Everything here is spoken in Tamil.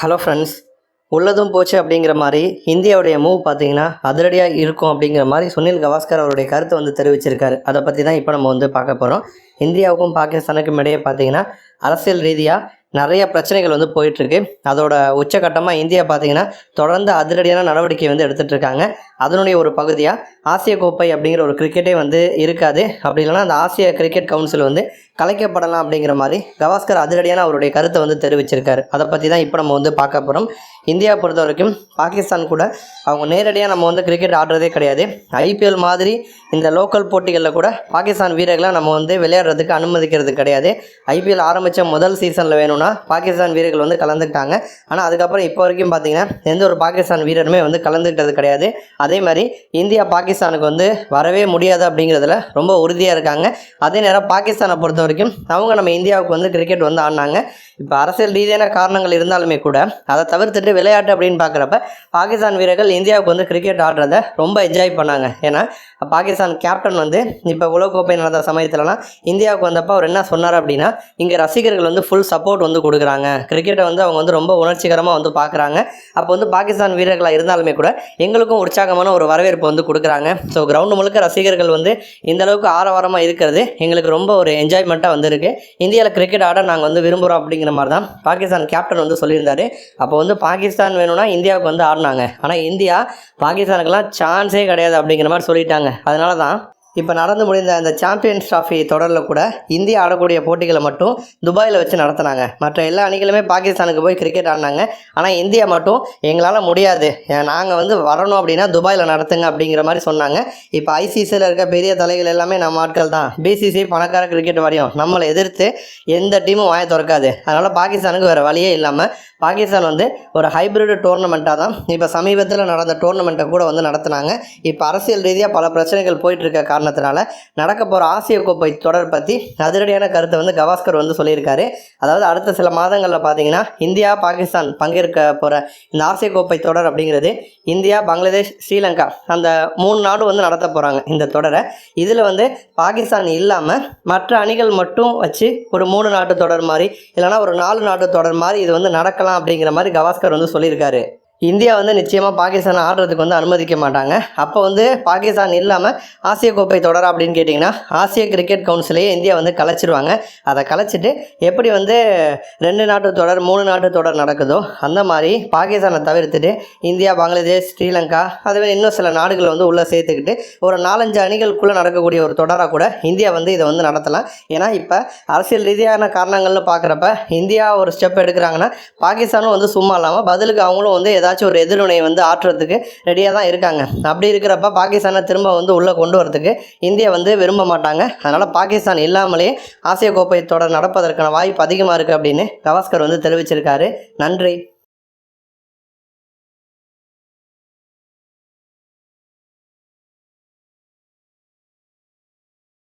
ஹலோ ஃப்ரெண்ட்ஸ் உள்ளதும் போச்சு அப்படிங்கிற மாதிரி இந்தியாவுடைய மூவ் பார்த்தீங்கன்னா அதிரடியாக இருக்கும் அப்படிங்கிற மாதிரி சுனில் கவாஸ்கர் அவருடைய கருத்தை வந்து தெரிவிச்சிருக்காரு. அதை பற்றி தான் இப்போ நம்ம வந்து பார்க்க போகிறோம் இந்தியாவுக்கும் பாகிஸ்தானுக்கும் இடையே பார்த்தீங்கன்னா அரசியல் ரீதியாக நிறைய பிரச்சனைகள் வந்து போயிட்டுருக்கு அதோட உச்சகட்டமாக இந்தியா பார்த்தீங்கன்னா தொடர்ந்து அதிரடியான நடவடிக்கை வந்து எடுத்துகிட்டு இருக்காங்க. அதனுடைய ஒரு பகுதியாக ஆசிய கோப்பை அப்படிங்கிற ஒரு கிரிக்கெட்டே வந்து இருக்காது. அப்படி இல்லைன்னா அந்த ஆசிய கிரிக்கெட் கவுன்சில் வந்து கலைக்கப்படலாம் அப்படிங்கிற மாதிரி கவாஸ்கர் அதிரடியான அவருடைய கருத்தை வந்து தெரிவிச்சிருக்காரு. அதை பற்றி தான் இப்போ நம்ம வந்து பார்க்க போகிறோம் இந்தியா பொறுத்த வரைக்கும் பாகிஸ்தான் கூட அவங்க நேரடியாக நம்ம வந்து கிரிக்கெட் ஆடுறதே கிடையாது. ஐபிஎல் மாதிரி இந்த லோக்கல் போட்டிகளில் கூட பாகிஸ்தான் வீரர்களை நம்ம வந்து விளையாடுறதுக்கு அனுமதிக்கிறது கிடையாது. ஐபிஎல் ஆரம்பித்த முதல் சீசனில் வேணும்னா பாகிஸ்தான் வீரர்கள் வந்து கலந்துக்கிட்டாங்க. ஆனால் அதுக்கப்புறம் இப்போ வரைக்கும் பார்த்தீங்கன்னா எந்த ஒரு பாகிஸ்தான் வீரருமே வந்து கலந்துக்கிட்டது கிடையாது. அதே மாதிரி இந்தியா பாகிஸ்தானுக்கு வந்து வரவே முடியாது அப்படிங்கிறதுல ரொம்ப உறுதியாக இருக்காங்க. அதே நேரம் பாகிஸ்தானை பொறுத்த வரைக்கும் அவங்க நம்ம இந்தியாவுக்கு வந்து கிரிக்கெட் வந்து ஆடினாங்க. இப்போ அரசியல் ரீதியான காரணங்கள் இருந்தாலுமே கூட அதை தவிர்த்துட்டு விளையாட்டு அப்படின்னு பார்க்குறப்ப பாகிஸ்தான் வீரர்கள் இந்தியாவுக்கு வந்து கிரிக்கெட் ஆடுறத ரொம்ப என்ஜாய் பண்ணாங்க. ஏன்னா பாகிஸ்தான் கேப்டன் வந்து இப்போ உலகக்கோப்பை நடந்த சமயத்துலலாம் இந்தியாவுக்கு வந்தப்போ அவர் என்ன சொன்னார் அப்படின்னா இங்கே ரசிகர்கள் வந்து ஃபுல் சப்போர்ட் வந்து கொடுக்குறாங்க. கிரிக்கெட்டை வந்து அவங்க வந்து ரொம்ப உணர்ச்சிகரமாக வந்து பார்க்குறாங்க. அப்போ வந்து பாகிஸ்தான் வீரர்களாக இருந்தாலுமே கூட எங்களுக்கும் உற்சாகமான ஒரு வரவேற்பு வந்து கொடுக்குறாங்க. ஸோ கிரவுண்டு முழுக்க ரசிகர்கள் வந்து இந்த அளவுக்கு ஆரவாரமாக இருக்கிறது. எங்களுக்கு ரொம்ப ஒரு என்ஜாய்மெண்ட்டாக வந்திருக்கு. இந்தியாவில் கிரிக்கெட் ஆட நாங்கள் வந்து விரும்புகிறோம் அப்படிங்கிற மாதிரி தான் பாகிஸ்தான் கேப்டன் வந்து சொல்லியிருந்தாரு. அப்போ வந்து பாகிஸ்தான் வேணும்னா இந்தியாவுக்கு வந்து ஆடினாங்க. ஆனால் இந்தியா பாகிஸ்தானுக்கெல்லாம் சான்ஸே கிடையாது அப்படிங்கிற மாதிரி சொல்லிட்டாங்க. அதனால தான் இப்போ நடந்து முடிந்த அந்த சாம்பியன்ஸ் ட்ராஃபி தொடரில் கூட இந்தியா ஆடக்கூடிய போட்டிகளை மட்டும் துபாயில் வச்சு நடத்தினாங்க. மற்ற எல்லா அணிகளுமே பாகிஸ்தானுக்கு போய் கிரிக்கெட் ஆடினாங்க. ஆனால் இந்தியா மட்டும் எங்களால் முடியாது. நாங்கள் வந்து வரணும் அப்படின்னா துபாயில் நடத்துங்க அப்படிங்கிற மாதிரி சொன்னாங்க. இப்போ ஐசிசியில் இருக்க பெரிய தலைகள் எல்லாமே நம்ம ஆட்கள் தான். பிசிசி பணக்கார கிரிக்கெட் வாரியம் நம்மளை எதிர்த்து எந்த டீமும் வாய திறக்காது. அதனால் பாகிஸ்தானுக்கு வேறு வழியே இல்லாமல் பாகிஸ்தான் வந்து ஒரு ஹைப்ரிட் டோர்னமெண்ட்டாக தான் இப்போ சமீபத்தில் நடந்த டோர்னமெண்ட்டை கூட வந்து நடத்துனாங்க. இப்போ அரசியல் ரீதியாக பல பிரச்சனைகள் போயிட்டுருக்க காரணம் காரணத்தினால நடக்க போகிற ஆசிய கோப்பை தொடர் பற்றி அதிரடியான கருத்தை வந்து கவாஸ்கர் வந்து சொல்லியிருக்காரு. அதாவது அடுத்த சில மாதங்களில் பார்த்தீங்கன்னா இந்தியா பாகிஸ்தான் பங்கேற்க போகிற இந்த ஆசிய கோப்பை தொடர் அப்படிங்கிறது இந்தியா பங்களாதேஷ் ஸ்ரீலங்கா அந்த மூணு நாடும் வந்து நடத்த போகிறாங்க இந்த தொடரை. இதில் வந்து பாகிஸ்தான் இல்லாமல் மற்ற அணிகள் மட்டும் வச்சு ஒரு மூணு நாட்டு தொடர் மாதிரி இல்லைனா ஒரு நாலு நாட்டு தொடர் மாதிரி இது வந்து நடக்கலாம் அப்படிங்கிற மாதிரி கவாஸ்கர் வந்து சொல்லியிருக்காரு. இந்தியா வந்து நிச்சயமாக பாகிஸ்தானை ஆடுறதுக்கு வந்து அனுமதிக்க மாட்டாங்க. அப்போ வந்து பாகிஸ்தான் இல்லாமல் ஆசிய கோப்பை தொடர அப்படின்னு கேட்டிங்கன்னா ஆசிய கிரிக்கெட் கவுன்சிலையே இந்தியா வந்து கலைச்சிருவாங்க. அதை கலைச்சிட்டு எப்படி வந்து ரெண்டு நாட்டு தொடர் மூணு நாட்டு தொடர் நடக்குதோ அந்த மாதிரி பாகிஸ்தானை தவிர்த்துட்டு இந்தியா பங்களாதேஷ் ஸ்ரீலங்கா அதுவே இன்னும் சில நாடுகளை வந்து உள்ளே சேர்த்துக்கிட்டு ஒரு நாலஞ்சு அணிகளுக்குள்ளே நடக்கக்கூடிய ஒரு தொடராக கூட இந்தியா வந்து இதை வந்து நடத்தலாம். ஏன்னா இப்போ அரசியல் ரீதியான காரணங்கள்னு பார்க்குறப்ப இந்தியா ஒரு ஸ்டெப் எடுக்கிறாங்கன்னா பாகிஸ்தானும் வந்து சும்மா இல்லாமல் பதிலுக்கு அவங்களும் வந்து ஏதாச்சும் ஒரு எதிர்வினை வந்து ஆற்றுறதுக்கு ரெடியாக தான் இருக்காங்க. அப்படி இருக்கிறப்ப பாகிஸ்தானை திரும்ப வந்து உள்ளே கொண்டு வரதுக்கு இந்தியா வந்து விரும்ப மாட்டாங்க. அதனால் பாகிஸ்தான் இல்லாமலே ஆசிய கோப்பை தொடர் நடப்பதற்கான வாய்ப்பு அதிகமாக இருக்குது அப்படின்னு கவாஸ்கர் வந்து தெரிவிச்சிருக்காரு. நன்றி.